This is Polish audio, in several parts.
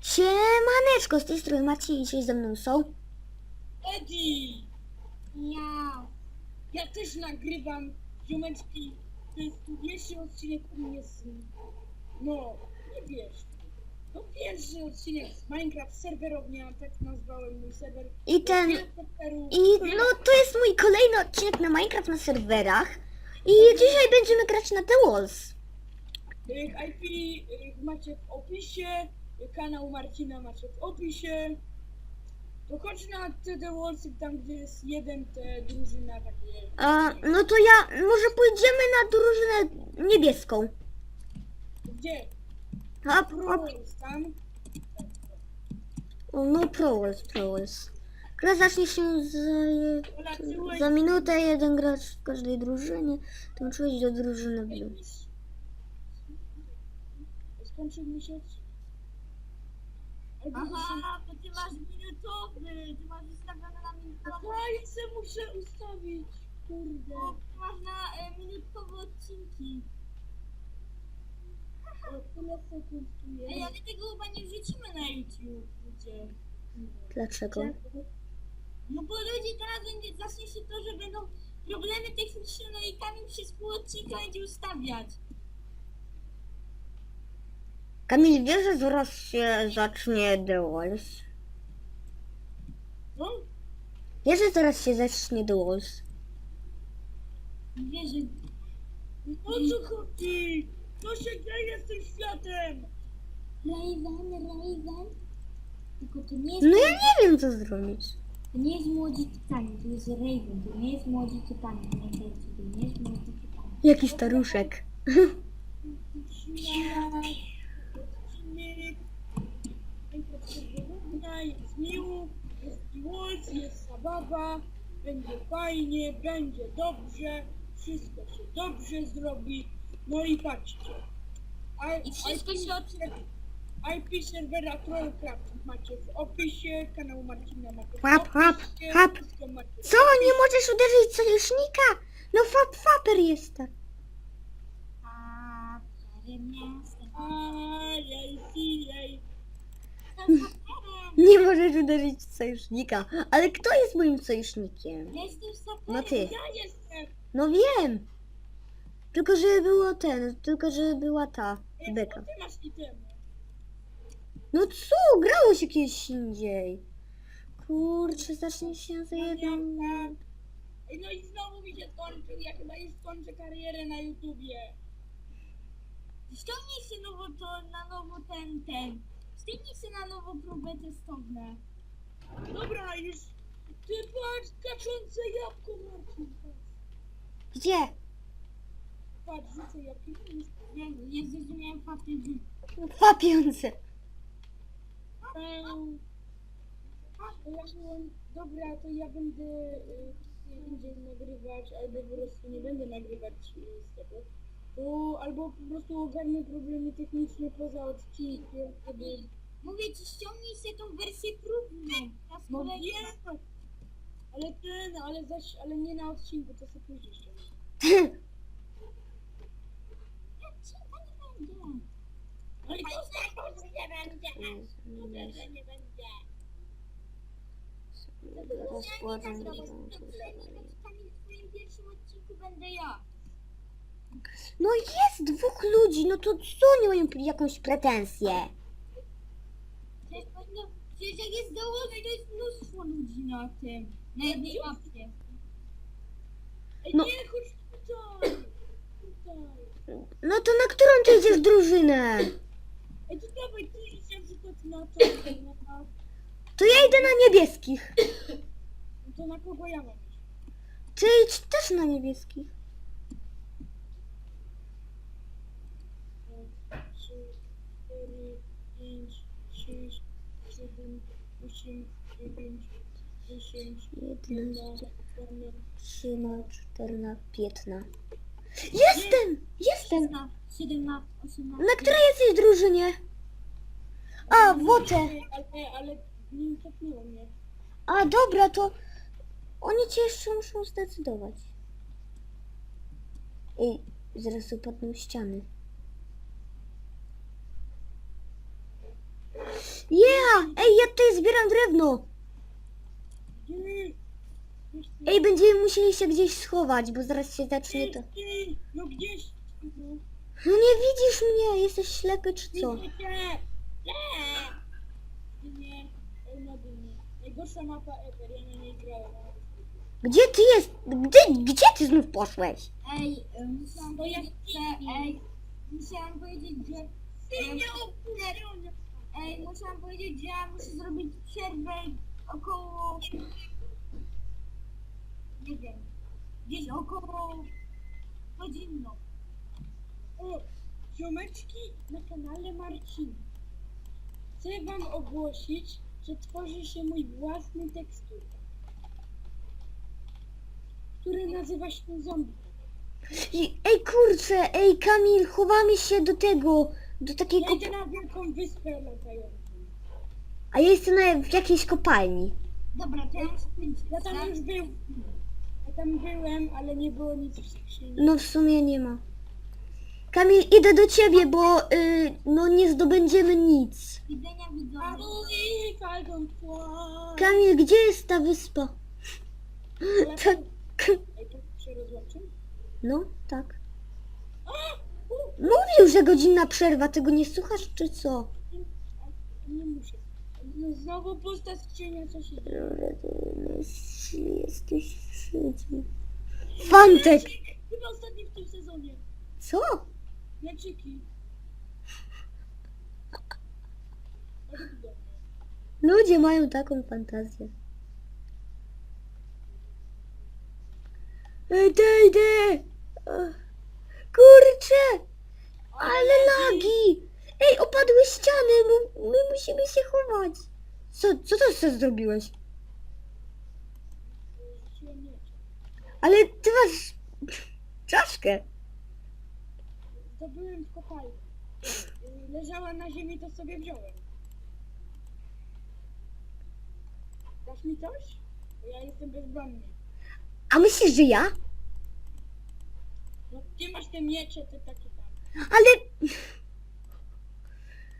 Siemaneczko, z tej strony Maciej i dzisiaj ze mną są. Eddie! Ja. Ja też nagrywam ziomeczki. To jest pierwszy odcinek u mnie z... No, nie wiesz. To pierwszy odcinek z Minecraft serwerownia, tak nazwałem mój serwer. I ten... I no to jest mój kolejny odcinek na Minecraft na serwerach. I dzisiaj będziemy grać na The Walls. Y, IP y, macie w opisie, kanał Marcina macie w opisie. To chodź na The Wallsy, tam gdzie jest jeden, te drużyna takie... A, no to ja, może pójdziemy na drużynę niebieską. Gdzie? A, Pro tam? o, no Pro Walls, Pro Walls. Gra zacznie się za, za minutę, jeden gracz w każdej drużynie. To muszę iść do drużyny blue. Skończył mi się odcinek. Albo Aha, to ty masz minutowy. Ty masz ustawione na minutowy. Se muszę ustawić. Kurde. O, ty masz na e, minutkowe odcinki. O, tyle sekund tu Ej, jest. ale tego chyba nie wrzucimy na YouTube. Ludzie. Dlaczego? No bo ludzie teraz będzie, zacznie się to, że będą problemy techniczne, no i Kamil przez pół odcinka będzie ustawiać. Kamil, wiesz, że zaraz się zacznie The Walls? No? Wiesz, że zaraz się zacznie The Walls? Wiesz, że... O co chodzi? Co się dzieje z tym światem? Raven, Raven. Tylko to nie jest, No ja nie wiem, co zrobić. to nie jest młodzi tytani, to jest Raven, to nie jest młodzi tytani, pamiętajcie, to nie jest młodzi tytani. Jaki staruszek. Świat, odcinek. Minecraft serwerownia, jest miło, jest zabawa. Będzie fajnie, będzie dobrze. Wszystko się dobrze zrobi. No i patrzcie. A, I wszystko się odczyta. IP serwera Trollcraft macie w opisie, kanał Marcina macie w Hap, hap, opisie, wszystko macie w Co, nie możesz uderzyć sojusznika? No fap faper jestem. A, perem jestem. Ajaj, sijaj. Nie możesz uderzyć sojusznika. Ale kto jest moim sojusznikiem? Ja jestem saperem. No ty. Ja jestem. No wiem. Tylko, żeby było ten, tylko, żeby była ta Ej, beka. co ty masz itemy? No co, grało się kiedyś indziej. Kurczę, zacznie się za jedną... Ej, No i znowu mi się skończył. Ja chyba już skończę karierę na YouTubie. Ściągnij się nowo to, na nowo ten, ten. Ściągnij się na nowo próbę testowne. Dobra, już. Ty patrz, kaczące jabłko, Marcin. Gdzie? Patrz, rzucę jabłko. Nie, nie zrozumiałem fakty, że... Fapiące. Eee, to ja byłem, dobra, to ja będę y, nagrywać, albo po prostu nie będę nagrywać y, z tego. To, albo po prostu ogarnę problemy techniczne poza odcinkiem, wtedy... Mówię ci, ściągnij sobie tą wersję próbną. Ja z No kolei... wiem! Ale ten, ale zaś, ale nie na odcinku, to sobie później. Ja ci to nie będzie. No to nie będzie! To nie będzie! Rozkładam. Kamil, w twoim pierwszym odcinku będę ja. No jest dwóch ludzi, no to co oni mają jakąś pretensję? Przecież, jak jest dołożenie, to jest mnóstwo ludzi na tym. Na jednej mapie. Ej, No. nie, chodź tutaj! Tutaj! No to na którą ty idziesz drużynę? Ej, to dawaj, ty idź na przykład na to, na... To ja idę na niebieskich. No to na kogo ja mam iść? Ty idź też na niebieskich. 10, 9, 10, 11, 13, 14, 15. Jestem! Jestem! 17, 18. Na której jesteś drużynie? A, wodę. Ale, ale nie utopiło mnie. A, dobra, to oni cię jeszcze muszą zdecydować. Ej, zaraz upadną ściany. Ej, ja tutaj zbieram drewno! Ej, będziemy musieli się gdzieś schować, bo zaraz się zacznie to... Ty, No gdzieś. No, No nie widzisz mnie, jesteś ślepy czy co? Widzę cię. Nie. Nie. Pełna dymy. Najgorsza mapa ever, ja na niej grałem. Gdzie ty jest? Gdzie, gdzie ty znów poszłeś? Ej, e, musiałam powiedzieć, że... Ej, musiałam powiedzieć, że... Ty nie opuszczony. Ej, musiałam powiedzieć, że ja muszę zrobić przerwę około... Nie wiem. Gdzieś około... godzinną. O, ziomeczki na kanale Marcin. Chcę wam ogłosić, że tworzy się mój własny tekstur, który nazywa się zombie. Ej kurczę, ej Kamil, chowamy się do tego, do takiej Ja kop... idę na wielką wyspę latającą. A ja jestem na, w jakiejś kopalni. Dobra, to ja muszę skończyć. Ja tam już byłem. Ja tam byłem, ale nie było nic w skrzyni. No w sumie nie ma. Kamil, idę do ciebie, bo y, no nie zdobędziemy nic. Widzenia A widzowie. I don't fly. Kamil, gdzie jest ta wyspa? Tak. Ej, to się rozłączył? No, tak. Mówił, że godzinna przerwa, tego nie słuchasz czy co? Nie muszę. No znowu pusta skrzynia, co się dzieje? Jesteś wstydzny. Fantek! Chyba ostatni w tym sezonie. Co? Widocznie. Ludzie mają taką fantazję. Dej! Ach, Kurczę! Ale lagi! Ej, opadły ściany! My, my musimy się chować! Co, co to sobie zrobiłeś? Ale ty masz czaszkę. Zdobyłem w kopalni. Leżała na ziemi, to sobie wziąłem. Dasz mi coś? Bo ja jestem bezbronny. A myślisz, że ja? No ty masz te miecze, ty takie. Ale...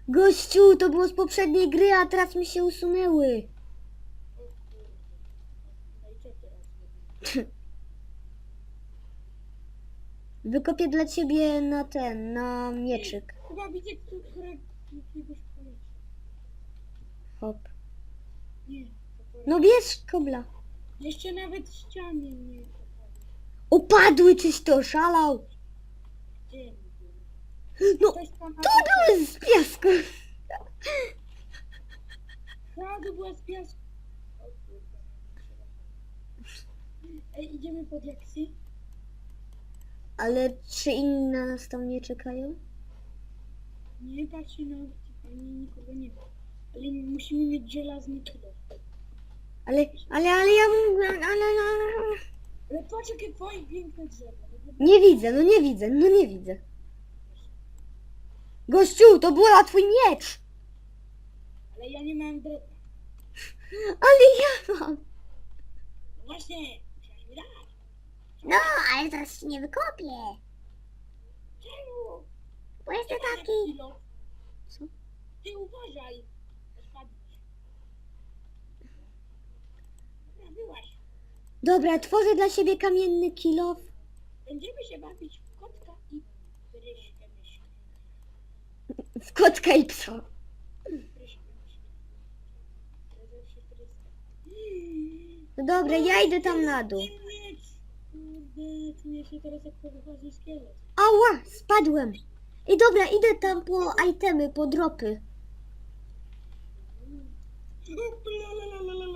Gościu, to było z poprzedniej gry, a teraz mi się usunęły. Wykopię dla ciebie na ten, na mieczyk. Chyba widzę które jakiegoś. Hop. Nie. No bierz kobla. Jeszcze nawet ściany nie. Upadły czyś to, szalał. Gdzie? No, tam to były z piasku. Prawda była z piasku. O kurde. Ej, idziemy pod jaksy? Ale czy inni na nas tam nie czekają? Nie patrzcie na ani nikogo nie ma. Ale musimy mieć żelazny kilo. Ale, ale, ale ja... Ale, ale, ale... Ale patrz jakie twoje piękne drzewo. Nie widzę, no nie widzę, no nie widzę. Gościu, to była twój miecz. Ale ja nie mam drewna. Ale ja mam. No właśnie, musiałeś mi dać. No, ale zaraz się nie wykopię. Czemu? Bo jestem mam taki... Co? Ty uważaj. bo Spadniesz. Dobra, byłaś. Dobra, tworzę dla siebie kamienny kilof. Będziemy się bawić w kotka i pryszkę myszkę. W kotka i psa. No dobra, ja idę tam na dół. Ała, spadłem. I dobra, idę tam po itemy, po dropy.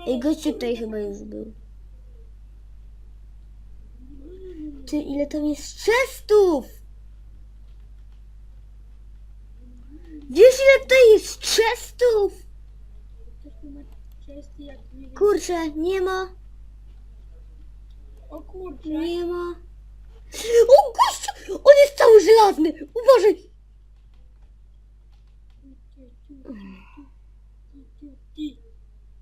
Ej, gościu tutaj chyba już był. Ty, ile tam jest chestów? Wiesz, ile tutaj jest chestów? Kurczę, nie ma, O kurczę. nie ma. O, gościu, on jest cały żelazny. Uważaj.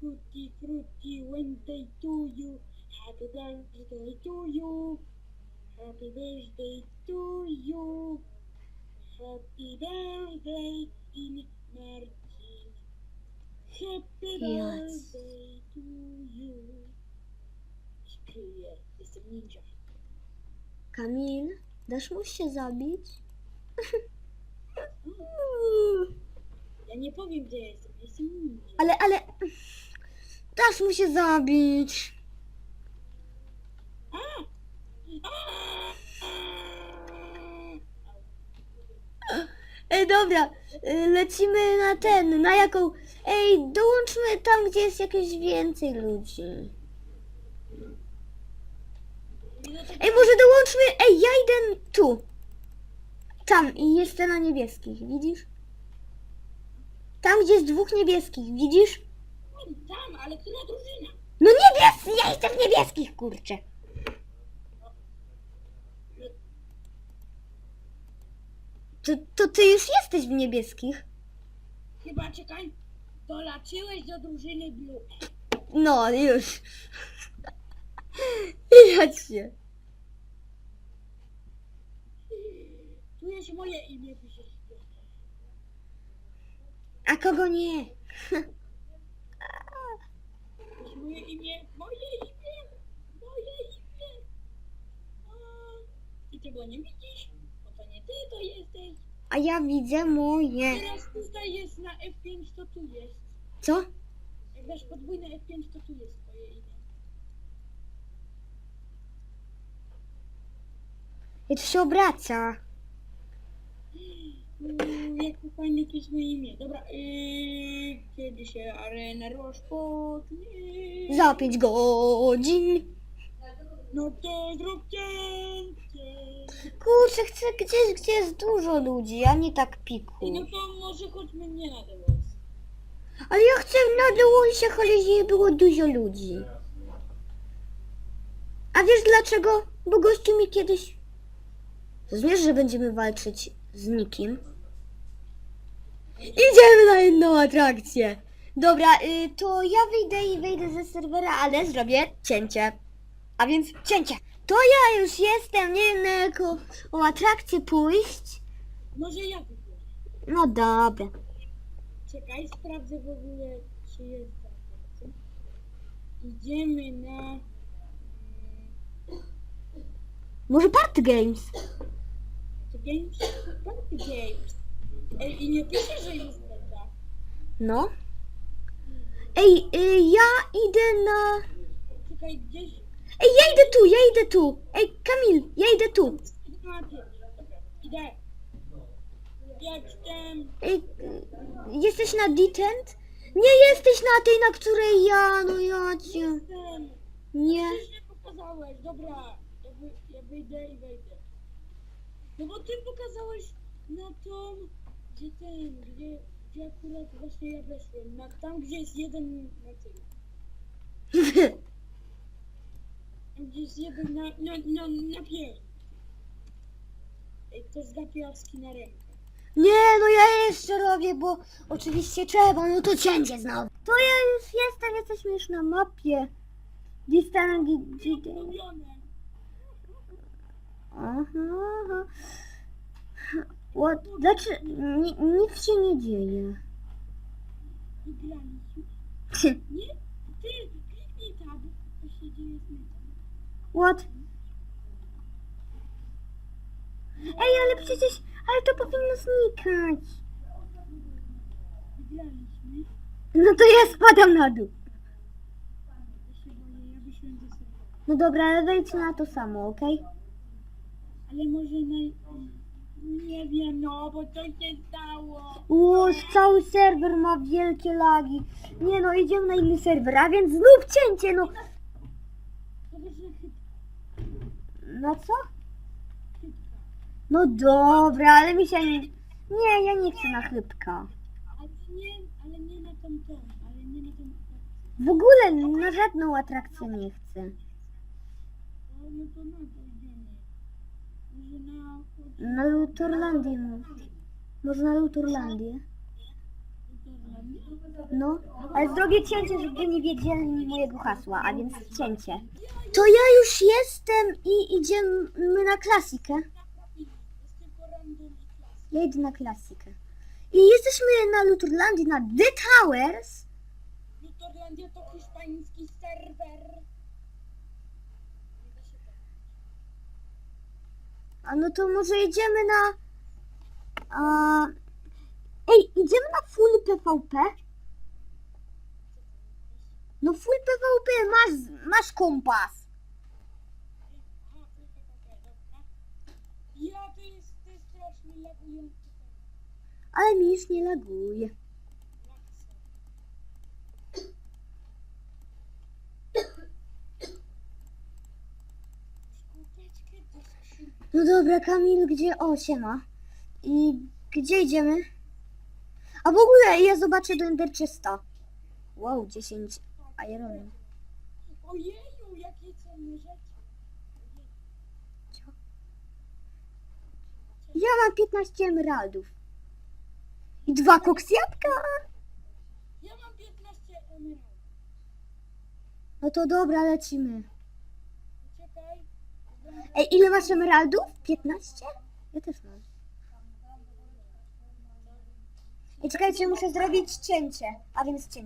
Tutti frutti Wednesday to you. Happy birthday to you. Happy birthday to you. Happy birthday in Marcin. Happy birthday to you. Jestem ninja. Kamil, dasz mu się zabić? Ja nie powiem gdzie jestem, jestem ninja. Ale, ale... Dasz mu się zabić. A! A! Ej, dobra, y, lecimy na ten, na jaką... Ej, dołączmy tam, gdzie jest jakieś więcej ludzi. Ej, może dołączmy... Ej, ja idę tu. Tam i jestem na niebieskich, widzisz? Tam, gdzie jest dwóch niebieskich, widzisz? tam, tam, ale która drużyna? No niebiescy, ja jestem w niebieskich, kurczę. To, to ty już jesteś w niebieskich? Chyba czekaj. Dolaczyłeś do drużyny Blue. No, już. Jadź się. Tu jest moje imię, piszesz. A kogo nie? Tu jest moje imię, moje imię, moje imię. A, Ty tego nie widzisz, to jesteś. A ja widzę moje. Teraz tutaj jest na F5, to tu jest. Co? Jak dasz podwójne F5, to tu jest twoje imię. I to się obraca. Uuu, jak to fajne to jest moje imię. Dobra, yy, kiedy się arena rozpocznie? Za pięć godzin. No to zrób cięcie. Kurczę, chcę gdzieś, gdzie jest dużo ludzi, a nie tak piku. No to może chodźmy nie na ten. Ale ja chcę na dołączach, ale nie było dużo ludzi. A wiesz dlaczego? Bo gościu mi kiedyś... Rozumiesz, że będziemy walczyć z nikim? Idziemy na inną atrakcję. Dobra, y, to ja wyjdę i wejdę ze serwera, ale zrobię cięcie. A więc cięcie. To ja już jestem, nie wiem na jaką o atrakcję pójść. Może ja. No dobra. Czekaj, sprawdzę w ogóle, czy jest zakaz. Idziemy na... mm, Może Party Games? Party Games? Party Games. Ej, i nie pisze, że jest beta. No. Ej, y, ja idę na... Czekaj, gdzieś... Ej, ja idę tu, ja idę tu. Ej, Kamil, ja idę tu. Idę. Jestem... Ej, jesteś na detent? Nie jesteś na tej, na której ja, no ja cię. Jestem. Nie. Nie pokazałeś, dobra. Ja, wy, ja wyjdę i wejdę. No bo ty pokazałeś na tą, gdzie ten, gdzie, gdzie akurat właśnie ja weszłem. Na, tam, gdzie jest jeden na tym. Tam, gdzie jest jeden na, na, na, na pier. Ej, ktoś zgapił na rękę. Nie, no ja jeszcze robię, bo oczywiście trzeba, no to cięcie znowu. To ja już jestem, jesteśmy już na mapie. Distangi... Robione. Aha, aha. What? Dlaczego? Ni- nic się nie dzieje. Wygraliśmy. Nie? Ty, kliknij tab. To się dzieje z netem. What? Ej, ale przecież, ale to powinno znikać. No to ja spadam na dół. No dobra, ale wejdź na to samo, okej? Ale może na... Nie wiem, no, bo co się stało? Ło, cały serwer ma wielkie lagi. Nie no, idziemy na inny serwer, a więc znów cięcie, no. Na co? chybka. No dobra, ale mi się nie... Nie, ja nie chcę na chybka. Ale nie, ale nie na tą tą, ale nie na tą atrakcję. W ogóle na żadną atrakcję nie chcę. No to na to idziemy. Może na... No. Może na Lutorlandię. No, ale zrobię cięcie, żeby nie wiedzieli mojego hasła, a więc cięcie. To ja już jestem i idziemy na klasikę. Jest tylko random i klas. Ja idę na klasikę. I jesteśmy na Luturlandii, na The Towers. hiszpański serwer. Nie da się tak. A no to może jedziemy na... A... Ej, idziemy na full PvP? No full PvP, masz, masz kompas. Ja to jest, strasznie. Ale mi już nie laguje. No dobra, Kamil, gdzie... O, siema. I gdzie idziemy? A w ogóle ja zobaczę do Ender 300. Wow, 10 iron. Ojeju, jakie cenne rzeczy. Ja mam 15 emeraldów. I dwa koksjapka. Ja mam 15 emeraldów. No to dobra, lecimy. Ej, ile masz emeraldów? 15? Ja też mam. Ej, czekajcie, muszę zrobić cięcie. A więc cięcie.